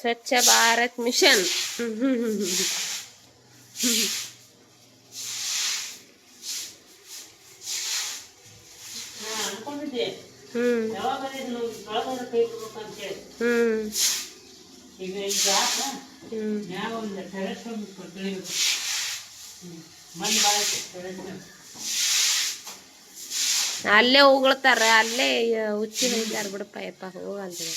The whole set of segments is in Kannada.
ಸ್ವಚ್ಛ ಭಾರತ್ ಮಿಷನ್. ಅಲ್ಲೇ ಹ್ಮ್. ಅಲ್ಲೇ ಹುಚ್ಚಿ ಒಳಗಡೆ ಬಿಡಪ್ಪ ಯಪ್ಪ ಅಂತೇಳಿ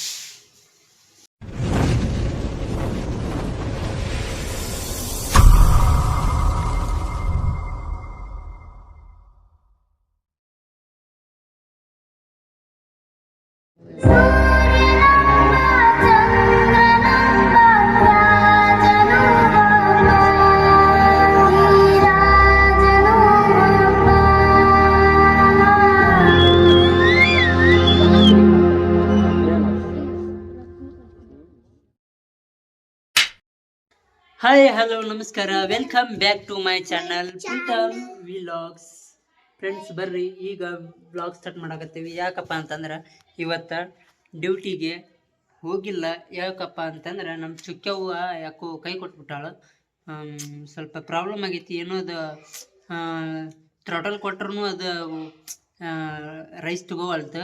ಹಾಯ್ ಹಲೋ ನಮಸ್ಕಾರ. Welcome back to my channel Preetham vlogs friends ಬರ್ರಿ, ಈಗ ವ್ಲಾಗ್ ಸ್ಟಾರ್ಟ್ ಮಾಡಕತ್ತೀವಿ. ಯಾಕಪ್ಪ ಅಂತಂದ್ರೆ ಇವತ್ತು ಡ್ಯೂಟಿಗೆ ಹೋಗಿಲ್ಲ. ಯಾಕಪ್ಪ ಅಂತಂದ್ರೆ ನಮ್ಮ ಚುಕ್ಕವ್ವ ಯಾಕೋ ಕೈ ಕೊಟ್ಬಿಟ್ಟಾಳು. ಸ್ವಲ್ಪ ಪ್ರಾಬ್ಲಮ್ ಆಗೈತಿ. ಏನೋ ಅದು ಥ್ರಾಟಲ್ ಕೊಟ್ರು ಅದು ರೈಸ್ ತಗೋವಲ್ತ.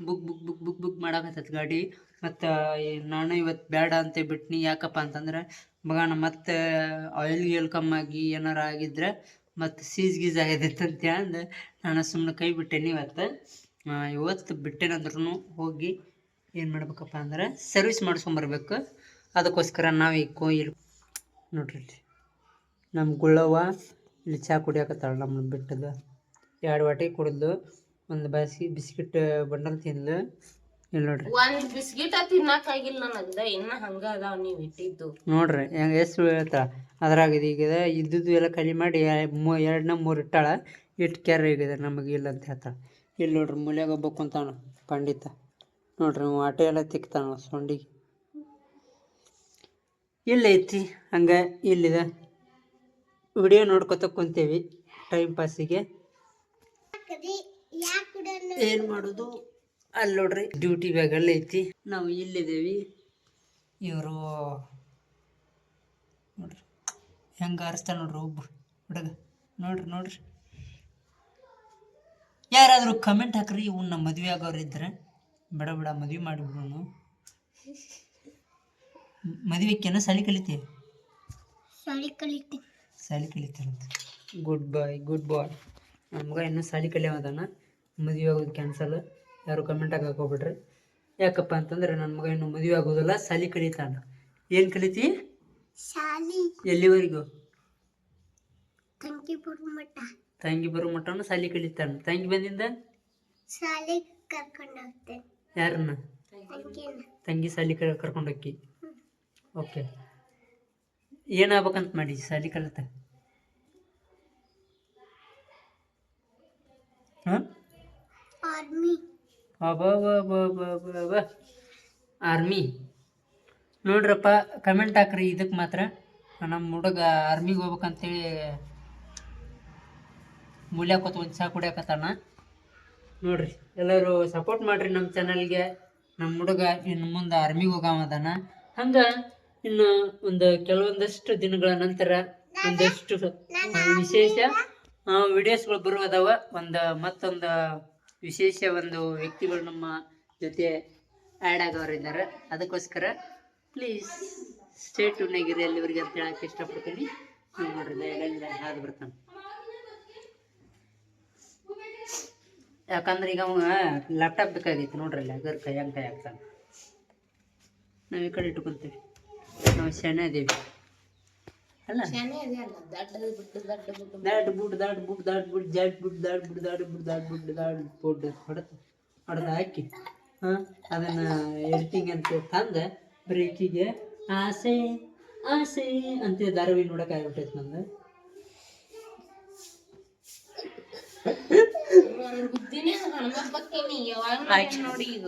ಬುಕ್ ಬುಕ್ ಬುಕ್ ಬುಕ್ ಬುಕ್ ಮಾಡಾಕತ್ತೈತಿ ಗಾಡಿ. ಮತ್ತು ನಾನು ಇವತ್ತು ಬೇಡ ಅಂತ ಬಿಟ್ನಿ ಯಾಕಪ್ಪ ಅಂತಂದ್ರೆ ಮಗನ ಮತ್ತೆ ಆಯಿಲ್ ಗೀಲ್ ಕಮ್ಮಾಗಿ ಏನಾರ ಆಗಿದ್ರೆ ಮತ್ತು ಸೀಸ್ ಗೀಸ್ ಆಗೈತೆ ಅಂತ ಅಂದು ನಾನು ಸುಮ್ಮನೆ ಕೈ ಬಿಟ್ಟೇನಿ ಇವತ್ತು. ಇವತ್ತು ಬಿಟ್ಟೇನಂದ್ರೂ ಹೋಗಿ ಏನು ಮಾಡ್ಬೇಕಪ್ಪ ಅಂದ್ರೆ ಸರ್ವಿಸ್ ಮಾಡಿಸ್ಕೊಂಬರ್ಬೇಕು. ಅದಕ್ಕೋಸ್ಕರ ನಾವು ಈ ಕೋ ನೋಡ್ರಿ ಇಲ್ಲಿ. ನಮ್ಮ ಗುಳ್ಳವ್ವ ಇಲ್ಲಿ ಚಹಾ ಕುಡಿಯಾಕತ್ತಾಳ ನಮ್ಮನ್ನ ಬಿಟ್ಟದ. ಎರಡು ವಾಟಿ ಕುಡಿದ್ಲು ಒಂದು ಬಸಿ ಬಿಸ್ಕಿಟ್ ಬಂಡಲ್ ತಿನ್ಲ. ಇಲ್ಲಿ ನೋಡ್ರಿ. ಒಂದ್ ಬಿಸ್ಕಿಟ ತಿನ್ನಕ್ಕಾಗಿಲ್ಲ ನನಗದ ಇನ್ನ ಹಂಗ ಅದಾವ ನೀವ್ ಇಟ್ಟಿದ್ದು. ನೋಡ್ರಿ ಹೆಂಗ ಎಷ್ಟು ಹೇಳ್ತಾಳ ಅದ್ರಾಗ ಇದೀಗ ಈಗ ಇದ್ದುದ್ದು ಎಲ್ಲ ಖಾಲಿ ಮಾಡಿ ಎರಡನ ಎರಡನ್ನ ಮೂರು ಇಟ್ಟಾಳ ಇಟ್ಟು ಕ್ಯಾರ ಈಗ ನಮಗೆ ಇಲ್ಲ ಅಂತ ಹೇಳ್ತಾಳೆ. ಇಲ್ಲಿ ನೋಡ್ರಿ ಮೂಲ್ಯಾಗ ಒಬ್ಬ ಕುಂತಾನ ಪಂಡಿತ. ನೋಡ್ರಿ ಆಟೆ ಎಲ್ಲ ತಿಕ್ತಾನ ಸೊಂಡಿಗೆ. ಐತಿ ಹಂಗೆ ಇಲ್ಲಿದೆ. ವಿಡಿಯೋ ನೋಡ್ಕೊತ ಕುಂತೇವಿ ಟೈಮ್ ಪಾಸಿಗೆ ಏನು ಮಾಡೋದು? ಅಲ್ಲಿ ನೋಡ್ರಿ ಡ್ಯೂಟಿ ಬ್ಯಾಗಲ್ಲಿ ಐತಿ ನಾವು ಇಲ್ಲಿದ್ದೇವಿ ಇವರು ನೋಡ್ರಿ ಹೆಂಗೆ ಆರಿಸ್ತಾನ ನೋಡ್ರಿ ಒಬ್ಬ ಹುಡುಗ. ನೋಡ್ರಿ ನೋಡ್ರಿ. ಯಾರಾದರೂ ಕಮೆಂಟ್ ಹಾಕ್ರಿ ಇವ್ನ ಮದ್ವೆ ಆಗೋರು ಇದ್ರೆ. ಬೇಡ ಬೇಡ ಮದುವೆ ಮಾಡಿಬಿಡೋನು ಮದುವೆಕ್ಕೇನೋ ಸಾಲಿ ಕಲಿತೀವಿ ಸಾಲಿ ಕಲಿತಿ. ಸಾಲಿ ಕಲಿತಾರಂತ. ಗುಡ್ ಬಾಯ್ ಗುಡ್ ಬಾಯ್ ನಮ್ಗೆ ಇನ್ನೂ ಸಾಲಿ ಕಲಿಯೋದನ ಮದುವೆ ಆಗೋದು ಕ್ಯಾನ್ಸಲ್ ಯಾರು ಕಮೆಂಟ್ ಹಾಕಕ್ಕೆ ಹೋಗ್ಬಿಡ್ರಿ ಯಾಕಪ್ಪ ಅಂತಂದ್ರೆ ನನ್ನ ಮಗ ಇನ್ನು ಮದುವೆ ಆಗೋದಿಲ್ಲ ಸಾಲಿ ಕಲಿತಾನ. ಏನು ಕಲಿತಿ? ಶಾಲಿ. ಎಲ್ಲಿವರೆಗೂ? ತಂಗಿ ಬರು ಮಠ. ತಂಗಿ ಬರೋ ಮಟ್ಟನು ಸಾಲಿ ಕಲಿತಾನ. ತಂಗಿ ಬಂದಿಂದ? ಸಾಲಿ ಕರ್ಕೊಂಡು ಹೋಗ್ತೇನೆ ಯಾರನ್ನ? ತಂಗಿ ಸಾಲಿ ಕರ್ಕೊಂಡು ಹೋಗಿ. ಓಕೆ. ಏನಾಗ್ಬೇಕಂತ ಮಾಡಿ ಸಾಲಿ ಕಲಿತ? ಹಾಂ? ಆರ್ಮಿ ಆರ್ಮಿ ನೋಡ್ರಪ್ಪ ಕಮೆಂಟ್ ಹಾಕ್ರಿ ಇದಕ್ಕೆ ಮಾತ್ರ. ನಮ್ಮ ಹುಡುಗ ಆರ್ಮಿಗೆ ಹೋಗ್ಬೇಕಂತೇಳಿ ಮೂಲ್ಯ ಕೂತ್ ಒಂದು ಚಹಾ ಕುಡಿಯಾಕತ್ತಾನ. ನೋಡ್ರಿ ಎಲ್ಲರೂ ಸಪೋರ್ಟ್ ಮಾಡ್ರಿ ನಮ್ಮ ಚಾನಲ್ಗೆ ನಮ್ಮ ಹುಡುಗ ಇನ್ನು ಮುಂದೆ ಆರ್ಮಿಗೆ ಹೋಗಾಮದಾನ ಹಂಗೆ ಇನ್ನು ಒಂದು ಕೆಲವೊಂದಷ್ಟು ದಿನಗಳ ನಂತರ ಒಂದಷ್ಟು ವಿಶೇಷ ವಿಡಿಯೋಸ್ಗಳು ಬರುವುದವ. ಒಂದು ಮತ್ತೊಂದು ವಿಶೇಷ ಒಂದು ವ್ಯಕ್ತಿಗಳು ನಮ್ಮ ಜೊತೆ ಆ್ಯಡ್ ಆಗೋರಿದ್ದಾರೆ ಅದಕ್ಕೋಸ್ಕರ ಪ್ಲೀಸ್ ಸ್ಟೇ ಟೂನಾಗಿರಿ ಅಲ್ಲಿವರೆಗೆ ಅಂತ ಹೇಳಕ್ಕೆ ಇಷ್ಟಪಡ್ತೀನಿ. ನೋಡ್ರಿ ಎಲ್ಲ ಹಾದು ಬರ್ತಾನೆ. ಯಾಕಂದ್ರೆ ಈಗ ಅವ ಲ್ಯಾಪ್ಟಾಪ್ ಬೇಕಾಗೈತಿ ನೋಡ್ರಿ ಅಲ್ಲಿ ಅಗರ್ ಕೈ, ಹಂಗೆ ಕೈ ಹಾಕ್ತಾನೆ. ನಾವು ಈ ಕಡೆ ಇಟ್ಕೊಂತೀವಿ. ನಾವು ಶೆಣೆ ಇದೀವಿ ಅಲ್ಲ? ದಡ್ಡ ಬುಡ್ ದಾಟ್ ಬುಡ್ ದಾಟ್ ಬುಡ್ ಜಾಟ್ ಬುಡ್ ದಡ್ಡ ಬುಡ್ ದಾಡ್ ಬುಡ್ ದಡ್ಡ ಬುಡ್ ದಡ್ಡ ಬುಡ್ ಹೊಡೆದು ಹೊಡೆದು ಹಾಕಿ ಹಾಂ? ಅದನ್ನು ಎಡಿಟಿಂಗ್ ಅಂತ ತಂದು ಬ್ರೇಕಿಗೆ ಆಸೆ ಆಸೆ ಅಂತ ಧಾರಾವಾಹಿ ನೋಡಕ್ಕೆ ಆಗ್ಬಿಟ್ಟೈತೆ ನಂದು.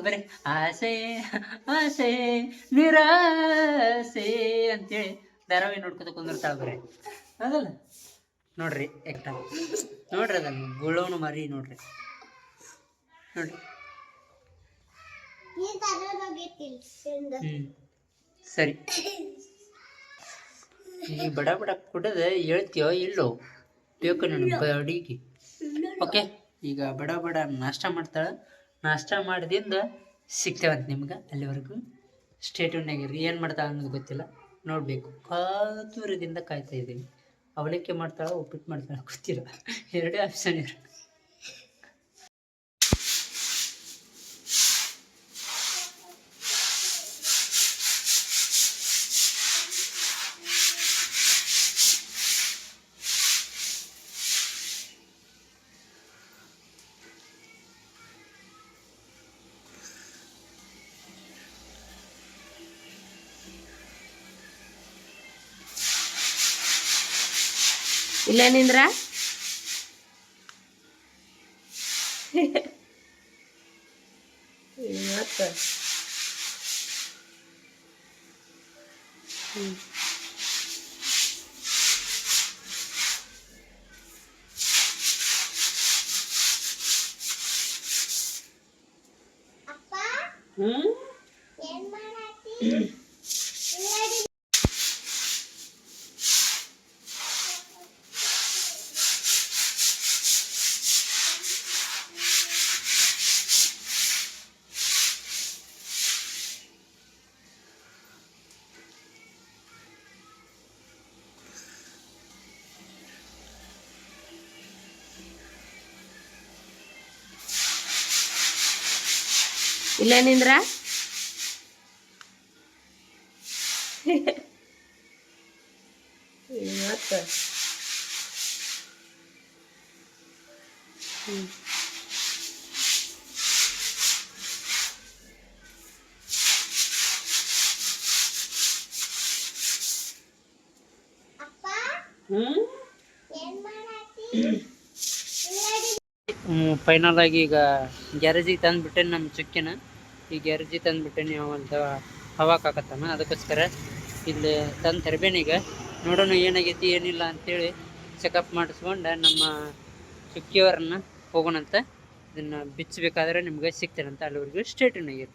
ಬರೀ ಆಸೆ ಆಸೆ ನಿರಾಸೆ ಅಂತೇಳಿ ಧಾರಾವಾಹಿ ನೋಡ್ಕೊತ ಕುಂದಿರ್ತಾಳ ಬರೀ. ಅದಲ್ಲ ನೋಡ್ರಿ ಎಕ್ಟ ನೋಡ್ರಿ ಅದನ್ನು ಗುಳೋನು ಮರಿ ನೋಡ್ರಿ. ನೋಡ್ರಿ. ಸರಿ. ಈ ಬಡ ಬಡ ಕುಡದ ಹೇಳ್ತೀಯೋ ಇಲ್ಲೋ? ಬೇಕು ನನ್ನ ಅಡಿಗೆ. ಓಕೆ ಈಗ ಬಡ ಬಡ ನಾಷ್ಟ ಮಾಡ್ತಾಳೆ. ನಾಷ್ಟ ಮಾಡಿದಿಂದ ಸಿಗ್ತೇವಂತ ನಿಮ್ಗೆ ಅಲ್ಲಿವರೆಗೂ. ಸ್ಟೇಟ್ಯೂನ್ನಾಗಿರಿ ಏನು ಮಾಡ್ತಾಳೆ ಅನ್ನೋದು ಗೊತ್ತಿಲ್ಲ. ನೋಡಬೇಕು. ಕಾತುರದಿಂದ ಕಾಯ್ತಾ ಇದ್ದೀನಿ. ಅವಲಕ್ಕಿ ಮಾಡ್ತಾಳೆ ಉಪ್ಪಿಟ್ಟು ಮಾಡ್ತಾಳೆ ಗೊತ್ತಿಲ್ಲ. ಎರಡೇ ಆಪ್ಷನ್ ಇರು 9 Indra Ingat tuh Hmm. Apa? Hmm? Sih? ಇಲ್ಲ ನಿಂದ್ರ? ಮತ್ತ ಹ್ಞೂ ಫೈನಲ್ ಆಗಿ ಈಗ ಗ್ಯಾರೇಜಿಗೆ ತಂದುಬಿಟ್ಟೆ ನಮ್ಮ ಚುಕ್ಕಿನ. ಈ ಎರ್ಜಿ ತಂದ್ಬಿಟ್ಟು ನೀವು ಅಂತ ಹವಾಕಾಕತ್ತಮ್ಮ ಅದಕ್ಕೋಸ್ಕರ ಇಲ್ಲಿ ತಂದು ತರಬೇನಿ ಈಗ. ನೋಡೋಣ ಏನಾಗೈತಿ, ಏನಿಲ್ಲ ಅಂತೇಳಿ ಚೆಕಪ್ ಮಾಡಿಸ್ಕೊಂಡು ನಮ್ಮ ಚುಕ್ಕಿಯವ್ರನ್ನ ಹೋಗೋಣಂತ. ಇದನ್ನು ಬಿಚ್ಚಬೇಕಾದ್ರೆ ನಿಮ್ಗೆ ಸಿಗ್ತಾರಂತ ಅಲ್ಲಿವರೆಗೂ ಸ್ಟೇಟನ್ನಾಗಿರಿ